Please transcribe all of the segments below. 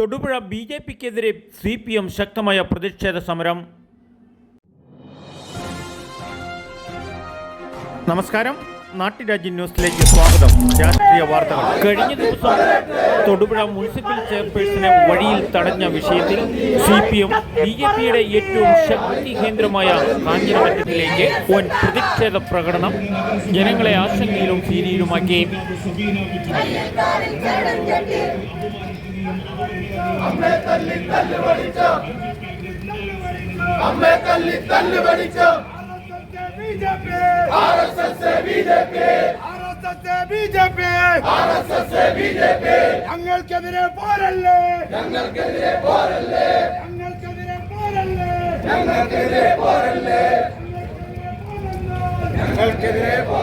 Thodupuzha B J പിക്കെതിരെ C P M ശക്തമായ പ്രതിഷേധ സമരം. നമസ്കാരം. നാട്ടുരാജ്യ ന്യൂസിലേക്ക് സ്വാഗതം. രാഷ്ട്രീയ വാർത്തകൾ. കഴിഞ്ഞ ദിവസം തൊടുപുഴ മുനിസിപ്പൽ ചെയർപേഴ്സണെ വഴിയിൽ തടഞ്ഞ വിഷയത്തിൽ C P M B J പിയുടെ ഏറ്റവും ശക്തി കേന്ദ്രമായ കാഞ്ഞിരമറ്റത്തിലേക്ക് വൻ പ്രതിഷേധ പ്രകടനം ജനങ്ങളെ ആശങ്കയിലും ഭീതിയിലുമാക്കി. അമ്മേ തല്ലി തല്ലി പഠിച്ചു BJP R S S B J P. BJP R S S B J P. ഞങ്ങൾക്കെതിരെ പോരല്ലേ? ഞങ്ങൾക്കെതിരെ പോരല്ലേ? ഞങ്ങൾക്കെതിരെ പോരല്ലേ? ഞങ്ങൾക്കെതിരെ പോരല്ലേ? ഞങ്ങൾക്കെതിരെ പോരല്ല?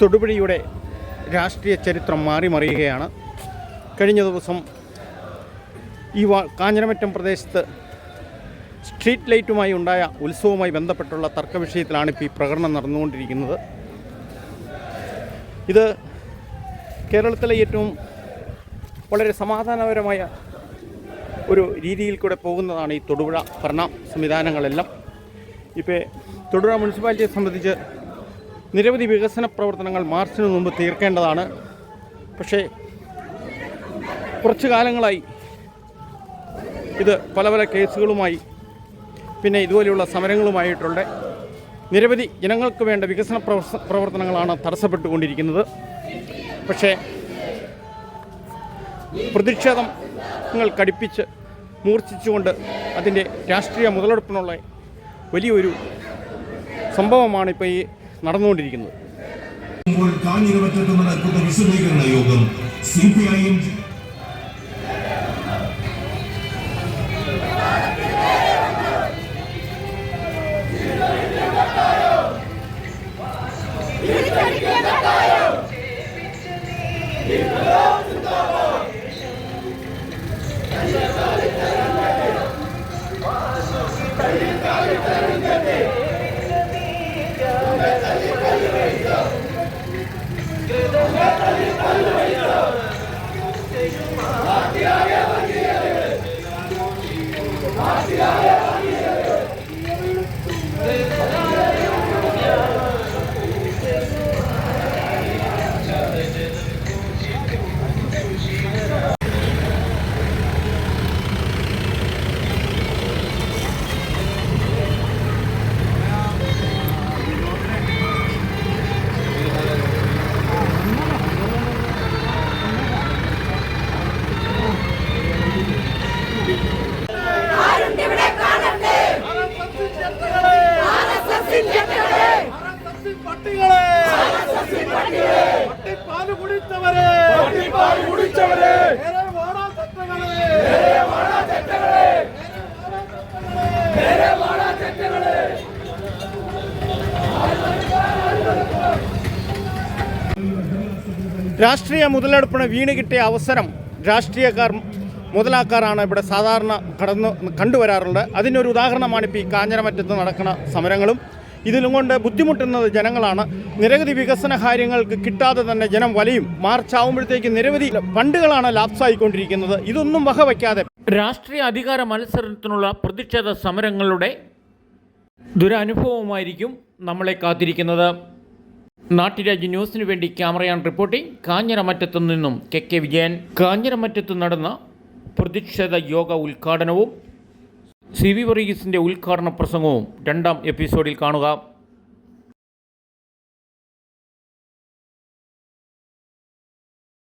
തൊടുപുഴയുടെ രാഷ്ട്രീയ ചരിത്രം മാറി മറിയുകയാണ്. കഴിഞ്ഞ ദിവസം ഈ വാ കാഞ്ഞിരമറ്റം പ്രദേശത്ത് സ്ട്രീറ്റ് ലൈറ്റുമായി ഉണ്ടായ ഉത്സവവുമായി ബന്ധപ്പെട്ടുള്ള തർക്ക വിഷയത്തിലാണ് ഇപ്പോൾ ഈ പ്രകടനം നടന്നുകൊണ്ടിരിക്കുന്നത്. ഇത് കേരളത്തിലെ ഏറ്റവും വളരെ സമാധാനപരമായ ഒരു രീതിയിൽ കൂടെ പോകുന്നതാണ് ഈ തൊടുപുഴ ഭരണ സംവിധാനങ്ങളെല്ലാം. ഇപ്പോൾ തൊടുപുഴ മുനിസിപ്പാലിറ്റിയെ സംബന്ധിച്ച് നിരവധി വികസന പ്രവർത്തനങ്ങൾ മാർച്ചിന് മുമ്പ് തീർക്കേണ്ടതാണ്. പക്ഷേ കുറച്ചു കാലങ്ങളായി ഇത് പല പല കേസുകളുമായി പിന്നെ ഇതുപോലെയുള്ള സമരങ്ങളുമായിട്ടുള്ള നിരവധി ജനങ്ങൾക്ക് വേണ്ട വികസന പ്രവർത്തനങ്ങളാണ് തടസ്സപ്പെട്ടുകൊണ്ടിരിക്കുന്നത്. പക്ഷേ പ്രതിഷേധങ്ങൾ കടുപ്പിച്ച് മൂർച്ഛിച്ചുകൊണ്ട് അതിന്റെ രാഷ്ട്രീയ മുതലെടുപ്പിനുള്ള വലിയൊരു സംഭവമാണ് ഇപ്പോൾ ഈ നടന്നുകൊണ്ടിരിക്കുന്നത്. ഇപ്പോൾ കാഞ്ഞിരമറ്റത്ത് നടക്കുന്ന വിശദീകരണ യോഗം സി പി ഐ എം രാഷ്ട്രീയ മുതലെടുപ്പിന് വീണ് കിട്ടിയ അവസരം രാഷ്ട്രീയക്കാർ മുതലാക്കാറാണ് ഇവിടെ സാധാരണ കടന്ന് കണ്ടുവരാറുണ്ട്. അതിനൊരു ഉദാഹരണമാണ് ഇപ്പോൾ ഈ കാഞ്ഞിരമറ്റത്ത് നടക്കുന്ന സമരങ്ങളും. ഇതിലും കൊണ്ട് ബുദ്ധിമുട്ടുന്നത് ജനങ്ങളാണ്. നിരവധി വികസന കാര്യങ്ങൾക്ക് കിട്ടാതെ തന്നെ ജനം വലയും മാർച്ച് ആവുമ്പോഴത്തേക്ക് നിരവധി ഫണ്ടുകളാണ് ലാപ്സായിക്കൊണ്ടിരിക്കുന്നത്. ഇതൊന്നും വകവയ്ക്കാതെ. രാഷ്ട്രീയ അധികാര മത്സരത്തിനുള്ള പ്രതിഷേധ സമരങ്ങളുടെ ദുരനുഭവമായിരിക്കും നമ്മളെ കാത്തിരിക്കുന്നത്. നാട്ടുരാജ്യ ന്യൂസിനു വേണ്ടി ക്യാമറയാൻ റിപ്പോർട്ടിംഗ് കാഞ്ഞിരമറ്റത്തു നിന്നും കെ കെ വിജയൻ. കാഞ്ഞിരമറ്റത്ത് നടന്ന പ്രതിഷേധ യോഗ ഉദ്ഘാടനവും സി വി വർഗീസിന്റെ ഉദ്ഘാടന പ്രസംഗവും രണ്ടാം എപ്പിസോഡിൽ കാണുക.